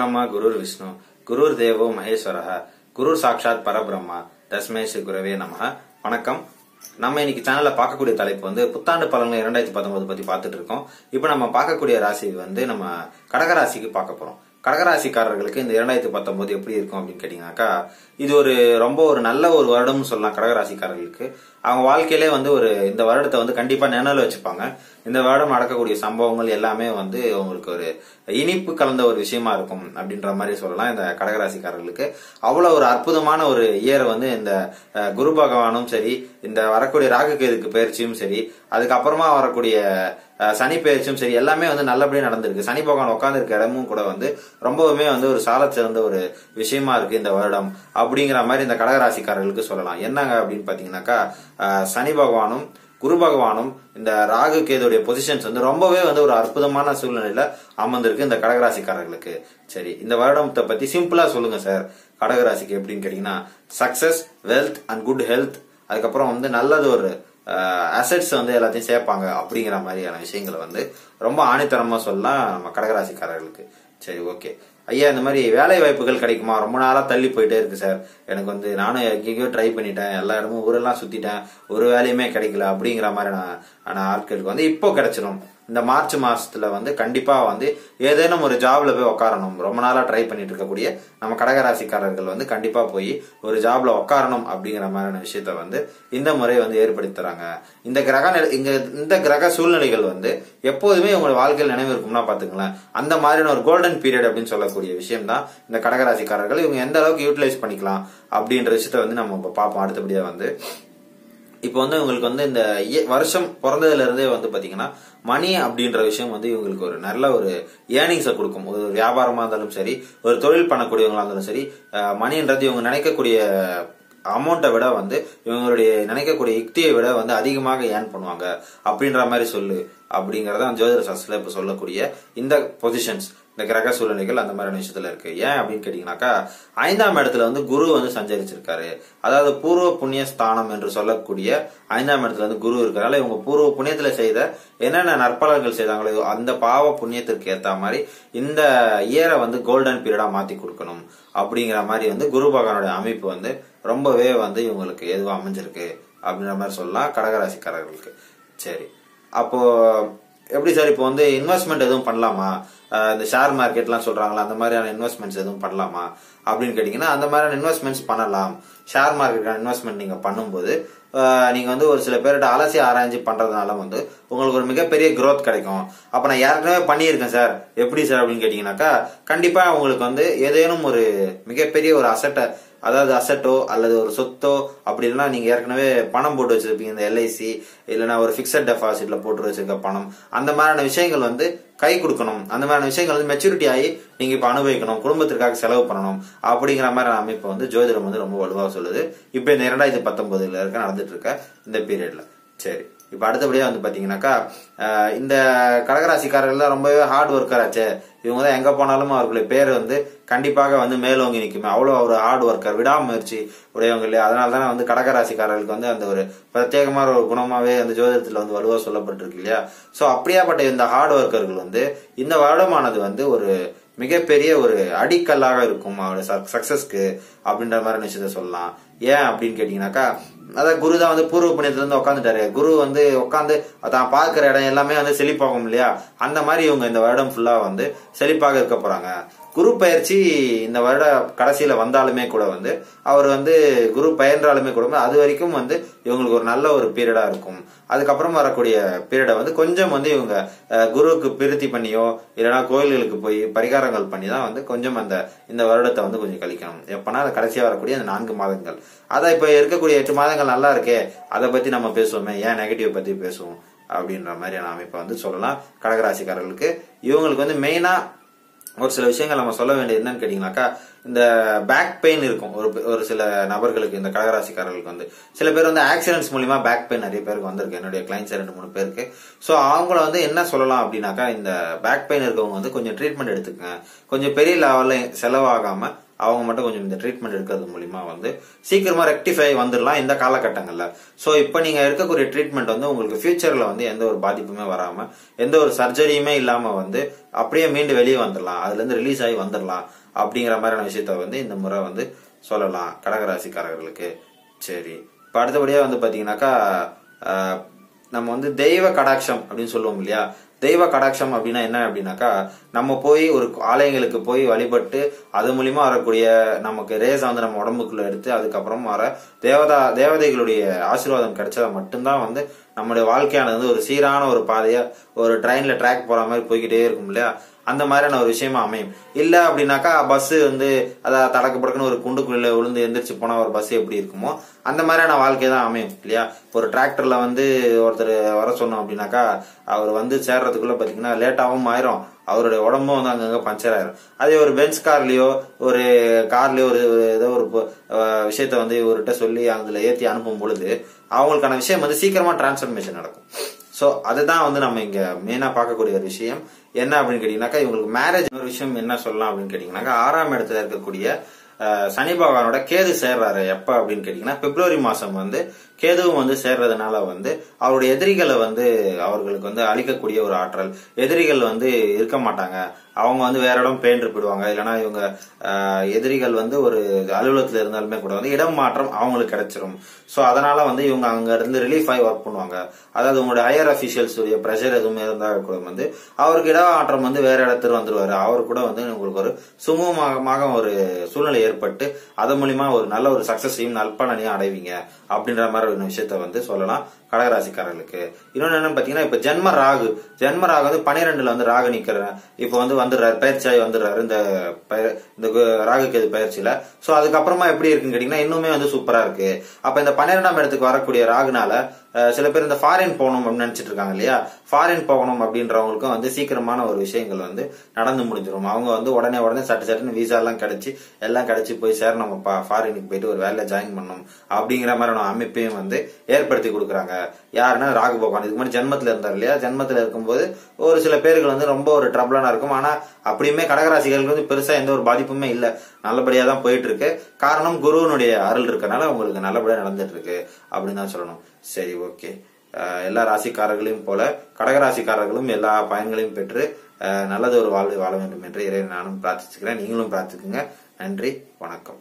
குரு பிரம்மா குருர் விஷ்ணு குருர் தேவோ மகேஸ்வரஹ குரு சாட்சாத் பரபிரம்மா தஸ்மே ஸ்ரீ குருவே நம வணக்கம். நம்ம இன்னைக்கு சேனல்ல பார்க்கக்கூடிய தலைப்பு வந்து புத்தாண்டு பலன்கள் இரண்டாயிரத்தி பத்தொன்பது பத்தி பார்த்துட்டு இருக்கோம். இப்போ நம்ம பார்க்கக்கூடிய ராசி வந்து நம்ம கடகராசிக்கு பார்க்க போறோம். கடகராசிக்காரர்களுக்கு இந்த இரண்டாயிரத்தி பத்தொன்பது எப்படி இருக்கும் அப்படின்னு கேட்டீங்கன்னாக்கா இது ஒரு ரொம்ப ஒரு நல்ல ஒரு வருடம்னு சொல்லலாம் கடகராசிக்காரர்களுக்கு. அவங்க வாழ்க்கையிலே வந்து ஒரு இந்த வருடத்தை வந்து கண்டிப்பா நினைவில் வச்சுப்பாங்க. இந்த வருடம் நடக்கக்கூடிய சம்பவங்கள் எல்லாமே வந்து அவங்களுக்கு ஒரு இனிப்பு கலந்த ஒரு விஷயமா இருக்கும் அப்படின்ற மாதிரி சொல்லலாம் இந்த கடகராசிக்காரர்களுக்கு. அவ்வளவு ஒரு அற்புதமான ஒரு இயரை வந்து இந்த குரு பகவானும் சரி இந்த வரக்கூடிய ராகு கேதுக்கு பயிற்சியும் சரி அதுக்கப்புறமா வரக்கூடிய சனி பயிற்சியும் சரி எல்லாமே வந்து நல்லபடியா நடந்திருக்கு. சனி பகவான் உட்காந்துருக்க இடமும் கூட வந்து ரொம்பவுமே வந்து ஒரு சால சிறந்த ஒரு விஷயமா இருக்கு இந்த வருடம். அப்படிங்கிற மாதிரி இந்த கடகராசிக்காரர்களுக்கு சொல்லலாம். என்னங்க அப்படின்னு பாத்தீங்கன்னாக்கா சனி பகவானும் குரு பகவானும் இந்த ராகு கேதுடைய பொசிஷன்ஸ் வந்து ரொம்பவே வந்து ஒரு அற்புதமான சூழ்நிலையில அமர்ந்திருக்கு இந்த கடகராசிக்காரர்களுக்கு. சரி இந்த வருடத்தை பத்தி சிம்பிளா சொல்லுங்க சார். கடகராசிக்கு எப்படின்னு கேட்டீங்கன்னா success wealth and good health அதுக்கப்புறம் வந்து நல்லது ஒரு அசட்ஸ் வந்து எல்லாத்தையும் சேர்ப்பாங்க அப்படிங்கிற மாதிரியான விஷயங்களை வந்து ரொம்ப ஆணித்தரமாக சொல்லலாம் நம்ம கடகராசிக்காரர்களுக்கு. சரி ஓகே ஐயா இந்த மாதிரி வேலை வாய்ப்புகள் கிடைக்குமா? ரொம்ப நாளாக தள்ளி போயிட்டே இருக்கு சார் எனக்கு வந்து நானும் எங்கேயோ ட்ரை பண்ணிட்டேன். எல்லா இடமும் ஊரெல்லாம் சுற்றிட்டேன் ஒரு வேலையுமே கிடைக்கல அப்படிங்கிற மாதிரி நான் ஆன ஆட்களுக்கு வந்து இப்போ கிடைச்சிடும் இந்த மார்ச் மாசத்துல வந்து கண்டிப்பா வந்து ஏதேனும் ஒரு ஜாப்ல போய் உட்காரணும் ரொம்ப நாளா ட்ரை பண்ணிட்டு இருக்கக்கூடிய நம்ம கடகராசிக்காரர்கள் வந்து கண்டிப்பா போய் ஒரு ஜாப்ல உட்காரணும் அப்படிங்கிற மாதிரியான விஷயத்த வந்து இந்த முறை வந்து ஏற்படுத்தி தராங்க. இந்த கிரக இங்க இந்த கிரக சூழ்நிலைகள் வந்து எப்போதுமே உங்களோட வாழ்க்கையில் நினைவு இருக்கும்னா பாத்துக்கலாம் அந்த மாதிரியான ஒரு கோல்டன் பீரியட் அப்படின்னு சொல்லக்கூடிய விஷயம் தான் இந்த கடகராசிக்காரர்கள். இவங்க எந்த அளவுக்கு யூட்டிலைஸ் பண்ணிக்கலாம் அப்படின்ற விஷயத்த வந்து நம்ம பார்ப்போம். அடுத்தபடியா வந்து இப்போ வந்து இவங்களுக்கு வந்து இந்த வருஷம் பிறந்ததுல இருந்தே வந்து பாத்தீங்கன்னா மணி அப்படின்ற விஷயம் வந்து இவங்களுக்கு ஒரு நல்ல ஒரு ஏர்னிங்ஸை கொடுக்கும். ஒரு வியாபாரமா இருந்தாலும் சரி ஒரு தொழில் பண்ணக்கூடியவங்களா இருந்தாலும் சரி மணின்றது இவங்க நினைக்கக்கூடிய அமௌண்ட்டை விட வந்து இவங்களுடைய நினைக்கக்கூடிய யுக்தியை விட வந்து அதிகமாக ஏர்ன் பண்ணுவாங்க. அப்படின்ற மாதிரி சொல்லு. அப்படிங்கறத ஜோதிட சாஸ்திரத்தில் இப்போ சொல்லக்கூடிய இந்த பொசிஷன்ஸ் இந்த கிரக சூழ்நிலைகள் அந்த மாதிரியான விஷயத்துல இருக்கு. ஏன் அப்படின்னு கேட்டீங்கன்னாக்கா ஐந்தாம் இடத்துல வந்து குரு வந்து சஞ்சரிச்சிருக்காரு. அதாவது பூர்வ புண்ணிய ஸ்தானம் என்று சொல்லக்கூடிய ஐந்தாம் இடத்துல வந்து குரு இருக்கிறனால இவங்க பூர்வ புண்ணியத்துல செய்த என்னென்ன நற்பலன்கள் செய்தாங்களோ அந்த பாவ புண்ணியத்திற்கு ஏத்த மாதிரி இந்த இயரை வந்து கோல்டன் பீரியடா மாத்தி கொடுக்கணும். அப்படிங்கிற மாதிரி வந்து குரு பகவானுடைய அமைப்பு வந்து ரொம்பவே வந்து இவங்களுக்கு எதுவாக அமைஞ்சிருக்கு அப்படின்ற மாதிரி சொல்லலாம் கடகராசிக்காரர்களுக்கு. சரி. அப்போ எப்படி சார் இப்போ வந்து இன்வெஸ்ட்மெண்ட் எதுவும் பண்ணலாமா? இந்த ஷேர் மார்க்கெட்லாம் சொல்றாங்களா? அந்த மாதிரியான இன்வெஸ்ட்மெண்ட்ஸ் எதுவும் பண்ணலாமா? அப்படின்னு கேட்டீங்கன்னா அந்த மாதிரியான இன்வெஸ்ட்மெண்ட்ஸ் பண்ணலாம். ஷேர் மார்க்கெட்டான இன்வெஸ்ட்மெண்ட் நீங்க பண்ணும்போது நீங்கள் நீங்க வந்து ஒரு சில பேர்கிட்ட அலசி ஆராய்ச்சி பண்றதுனால வந்து உங்களுக்கு ஒரு மிகப்பெரிய க்ரோத் கிடைக்கும். அப்ப நான் ஏற்கனவே பண்ணியிருக்கேன் சார். எப்படி சார் அப்படின்னு கேட்டீங்கன்னாக்கா கண்டிப்பா உங்களுக்கு வந்து ஏதேனும் ஒரு மிகப்பெரிய ஒரு அசட்டை அதாவது அசட்டோ அல்லது ஒரு சொத்தோ அப்படி இல்லைன்னா நீங்க ஏற்கனவே பணம் போட்டு வச்சிருப்பீங்க இந்த எல்ஐசி இல்லைன்னா ஒரு பிக்சட் டெபாசிட்ல போட்டு வச்சிருக்க பணம். அந்த மாதிரியான விஷயங்கள் வந்து கை கொடுக்கணும். அந்த மாதிரியான விஷயங்கள் வந்து மெச்சூரிட்டி ஆகி நீங்க இப்ப அனுபவிக்கணும் குடும்பத்திற்காக செலவு பண்ணணும் அப்படிங்கிற மாதிரி அமைப்பு வந்து ஜோதிடம் வந்து ரொம்ப வலுவாக சொல்லுது. இப்ப இந்த இரண்டாயிரத்தி பத்தொன்பதுல இருக்க நடந்துட்டு இருக்க இந்த பீரியட்ல சரி. இப்போ அடுத்தபடியாக வந்து பார்த்தீங்கன்னாக்கா இந்த கடகராசிக்காரர்கள் ரொம்பவே ஹார்ட் ஒர்க்கராச்சு இவங்க தான் எங்கே போனாலும் அவர்களுடைய பேர் வந்து கண்டிப்பாக வந்து மேலோங்கி நிற்குமே. அவ்வளோ ஒரு ஹார்ட் ஒர்க்கர் விடாமுயற்சி உடையவங்க இல்லையா? அதனால தானே வந்து கடகராசிக்காரர்களுக்கு வந்து அந்த ஒரு பிரத்யேகமான ஒரு குணமாகவே அந்த ஜோதிடத்தில் வந்து வலுவாக சொல்லப்பட்டிருக்கு இல்லையா? ஸோ அப்படியாப்பட்ட இந்த ஹார்ட் ஒர்க்கர்கள் வந்து இந்த வருடமானது வந்து ஒரு மிகப்பெரிய ஒரு அடிக்கல்லாக இருக்கும். அவருடைய சக்சஸ்க்கு அப்படின்ற மாதிரி விஷயத்த சொல்லலாம். ஏன் அப்படின்னு கேட்டீங்கன்னாக்கா அதான் குரு தான் வந்து பூர்வ புண்ணியத்துல இருந்து உட்காந்துட்டாரு குரு வந்து உட்காந்து தான் பார்க்கிற இடம் எல்லாமே வந்து செழிப்பாகும் இல்லையா? அந்த மாதிரி இவங்க இந்த வருடம் ஃபுல்லா வந்து செழிப்பாக இருக்க போறாங்க. குரு பயிற்சி இந்த வருட கடைசியில வந்தாலுமே கூட வந்து அவர் வந்து குரு பயின்றாலுமே கூட அது வரைக்கும் வந்து இவங்களுக்கு ஒரு நல்ல ஒரு பீரியடா இருக்கும். அதுக்கப்புறம் வரக்கூடிய பீரியடை வந்து கொஞ்சம் வந்து இவங்க குருவுக்கு பிரித்தி பண்ணியோ இல்லைன்னா கோயில்களுக்கு போய் பரிகாரங்கள் பண்ணி தான் வந்து கொஞ்சம் அந்த இந்த வருடத்தை வந்து கொஞ்சம் கழிக்கணும். எப்பனா அது கடைசியாக வரக்கூடிய அந்த நான்கு மாதங்கள். அதான் இப்போ இருக்கக்கூடிய எட்டு மாதங்கள் நல்லா இருக்கே அதை பத்தி நம்ம பேசுவோமே ஏன் நெகட்டிவ் பத்தி பேசுவோம்? அப்படின்ற மாதிரியான அமைப்பை வந்து சொல்லலாம். கடகராசிக்காரர்களுக்கு இவங்களுக்கு வந்து மெயினா ஒரு சில விஷயங்கள் நம்ம சொல்ல வேண்டியது என்னன்னு கேட்டீங்கன்னாக்கா இந்த பேக் பெயின் இருக்கும். ஒரு ஒரு சில நபர்களுக்கு இந்த கடகராசிக்காரர்களுக்கு வந்து. சில பேர் வந்து ஆக்சிடென்ட்ஸ் மூலியமா பேக் பெயின் நிறைய பேருக்கு வந்திருக்கு. என்னுடைய கிளைண்ட்ஸ் ரெண்டு மூணு பேருக்கு. ஸோ அவங்கள வந்து என்ன சொல்லலாம் அப்படின்னாக்கா இந்த பேக் பெயின் இருக்கவங்க வந்து கொஞ்சம் ட்ரீட்மெண்ட் எடுத்துக்கங்க. கொஞ்சம் பெரிய லெவலில் செலவாகாமல் அவங்க மட்டும் கொஞ்சம் இந்த ட்ரீட்மெண்ட் எடுக்கிறது மூலிமா வந்து சீக்கிரமாக ரெக்டிஃபை வந்துடலாம் இந்த காலகட்டங்களில். ஸோ இப்போ நீங்கள் எடுக்கக்கூடிய ட்ரீட்மெண்ட் வந்து உங்களுக்கு ஃபியூச்சரில் வந்து எந்த ஒரு பாதிப்புமே வராமல் எந்த ஒரு சர்ஜரியுமே இல்லாமல் வந்து அப்படியே மீண்டு வெளியே வந்துடலாம். அதுலேருந்து ரிலீஸ் ஆகி வந்துடலாம் அப்படிங்கிற மாதிரியான விஷயத்த வந்து இந்த முறை வந்து சொல்லலாம் கடகராசிக்காரர்களுக்கு. சரி. இப்போ அடுத்தபடியாக வந்து பார்த்தீங்கன்னாக்கா நம்ம வந்து தெய்வ கடாட்சம் அப்படின்னு சொல்லுவோம் இல்லையா? தெய்வ கடாட்சம் அப்படின்னா என்ன அப்படின்னாக்கா நம்ம போய் ஒரு ஆலயங்களுக்கு போய் வழிபட்டு அது மூலியமா வரக்கூடிய நமக்கு ரேஸ் வந்து நம்ம உடம்புக்குள்ள எடுத்து அதுக்கப்புறம் வர தேவதா தேவதைகளுடைய ஆசீர்வாதம் கிடைச்சதை மட்டும்தான் வந்து நம்மளுடைய வாழ்க்கையானது வந்து ஒரு சீரான ஒரு பாதையா ஒரு ட்ரெயின்ல ட்ராக் போற மாதிரி போய்கிட்டே இருக்கும் இல்லையா? அந்த மாதிரியான ஒரு விஷயமா அமையும். இல்ல அப்படின்னாக்கா பஸ் வந்து அதாவது தடக்கு படக்குன்னு ஒரு குண்டுக்குள்ள விழுந்து எந்திரிச்சு போனா ஒரு பஸ் எப்படி இருக்குமோ அந்த மாதிரியான வாழ்க்கை தான் அமையும் இல்லையா? ஒரு டிராக்டர்ல வந்து ஒருத்தர் வர சொன்னோம் அப்படின்னாக்கா அவர் வந்து சேர்றதுக்குள்ள பாத்தீங்கன்னா லேட்டாகவும் ஆயிரும். அவருடைய உடம்பும் வந்து அங்கங்க பஞ்சர் ஆயிரும். அதே ஒரு பென்ஸ் கார்லயோ ஒரு கார்லயோ ஒரு ஏதோ ஒரு விஷயத்த வந்து இவர்கிட்ட சொல்லி அதுல ஏத்தி அனுப்பும் பொழுது அவங்களுக்கான விஷயம் வந்து சீக்கிரமா டிரான்ஸ்ஃபர்மேஷன் நடக்கும். சோ அதுதான் வந்து நம்ம இங்க மெயினா பார்க்கக்கூடிய ஒரு விஷயம். என்ன அப்படின்னு கேட்டீங்கன்னாக்கா இவங்களுக்கு மேரேஜ் ஒரு விஷயம் என்ன சொல்லலாம் அப்படின்னு கேட்டீங்கன்னாக்கா ஆறாம் இடத்துல இருக்கக்கூடிய சனி பகவானோட கேது சேர்றாரு. எப்ப அப்படின்னு கேட்டீங்கன்னா பிப்ரவரி மாசம் வந்து கேதுவும் வந்து சேர்றதுனால வந்து அவருடைய எதிரிகளை வந்து அவர்களுக்கு வந்து அழிக்கக்கூடிய ஒரு ஆற்றல். எதிரிகள் வந்து இருக்க மாட்டாங்க. அவங்க வந்து வேற இடம் பெயன்று போயிடுவாங்க. இல்லைன்னா இவங்க எதிரிகள் வந்து ஒரு அலுவலகத்தில் இருந்தாலுமே கூட வந்து இடம் மாற்றம் அவங்களுக்கு கிடைச்சிரும். ஸோ அதனால வந்து இவங்க அங்க இருந்து ரிலீஃப் ஆகி ஒர்க் பண்ணுவாங்க. அதாவது உங்களுடைய ஹையர் அஃபீஷியல்ஸுடைய உடைய ப்ரெஷர் எதுவுமே இருந்தால் கூட வந்து அவருக்கு இடமாற்றம் வந்து வேற இடத்துல வந்துருவாரு. அவர் கூட வந்து உங்களுக்கு ஒரு சுமூகமாக ஒரு சூழ்நிலை ஏற்பட்டு அதன் மூலியமா ஒரு நல்ல ஒரு சக்சஸையும் நல்பலனையும் அடைவீங்க. அப்படின்ற மாதிரி ஒரு விஷயத்த வந்து சொல்லலாம் கடகராசிக்காரர்களுக்கு. இன்னொன்னு என்னன்னு பாத்தீங்கன்னா இப்ப ஜென்ம ராகு. ஜென்ம ராகு வந்து பனிரெண்டுல வந்து ராகு நிக்கிறேன் இப்ப வந்து வந்துடுறாரு பயிற்சியாகி வந்துடுறாரு. இந்த இந்த ராகுக்கு ராகு கேது பயிற்சியில. சோ அதுக்கப்புறமா எப்படி இருக்குன்னு கேட்டீங்கன்னா இன்னுமே வந்து சூப்பரா இருக்கு. அப்ப இந்த பன்னிரெண்டாம் இடத்துக்கு வரக்கூடிய ராகுனால சில பேர் இந்த ஃபாரின் போகணும் அப்படின்னு நினைச்சிட்டு இருக்காங்க இல்லையா? ஃபாரின் போகணும் அப்படின்றவங்களுக்கும் வந்து சீக்கிரமான ஒரு விஷயங்கள் வந்து நடந்து முடிஞ்சிடும். அவங்க வந்து உடனே உடனே சட்டு சட்டுன்னு விசா எல்லாம் கிடைச்சி எல்லாம் கிடைச்சி போய் சேர நம்ம ஃபாரினுக்கு போயிட்டு ஒரு வேலையில ஜாயின் பண்ணணும். அப்படிங்கிற மாதிரியான அமைப்பையும் வந்து ஏற்படுத்தி கொடுக்குறாங்க. யாருன்னா ராகு பகவான். இதுக்கு முன்னாடி ஜென்மத்தில் இருந்தார் இல்லையா? ஜென்மத்தில் இருக்கும்போது ஒரு சில பேர்கள் வந்து ரொம்ப ஒரு ட்ரபிளான இருக்கும். ஆனா அப்படியுமே கடகராசிகளுக்கு வந்து பெருசா எந்த ஒரு பாதிப்புமே இல்லை. நல்லபடியா தான் போயிட்டு இருக்கு. காரணம் குருவனுடைய அருள் இருக்கனால உங்களுக்கு நல்லபடியா நடந்துட்டு இருக்கு. அப்படின்னு தான் சொல்லணும். சரி ஓகே. எல்லா ராசிக்காரர்களையும் போல கடகராசிக்காரர்களும் எல்லா பயன்களையும் பெற்று நல்லது ஒரு வாழ்வை வாழ வேண்டும் என்று இறை நானும் பிரார்த்திச்சுக்கிறேன். நீங்களும் பிரார்த்திக்குங்க. நன்றி வணக்கம்.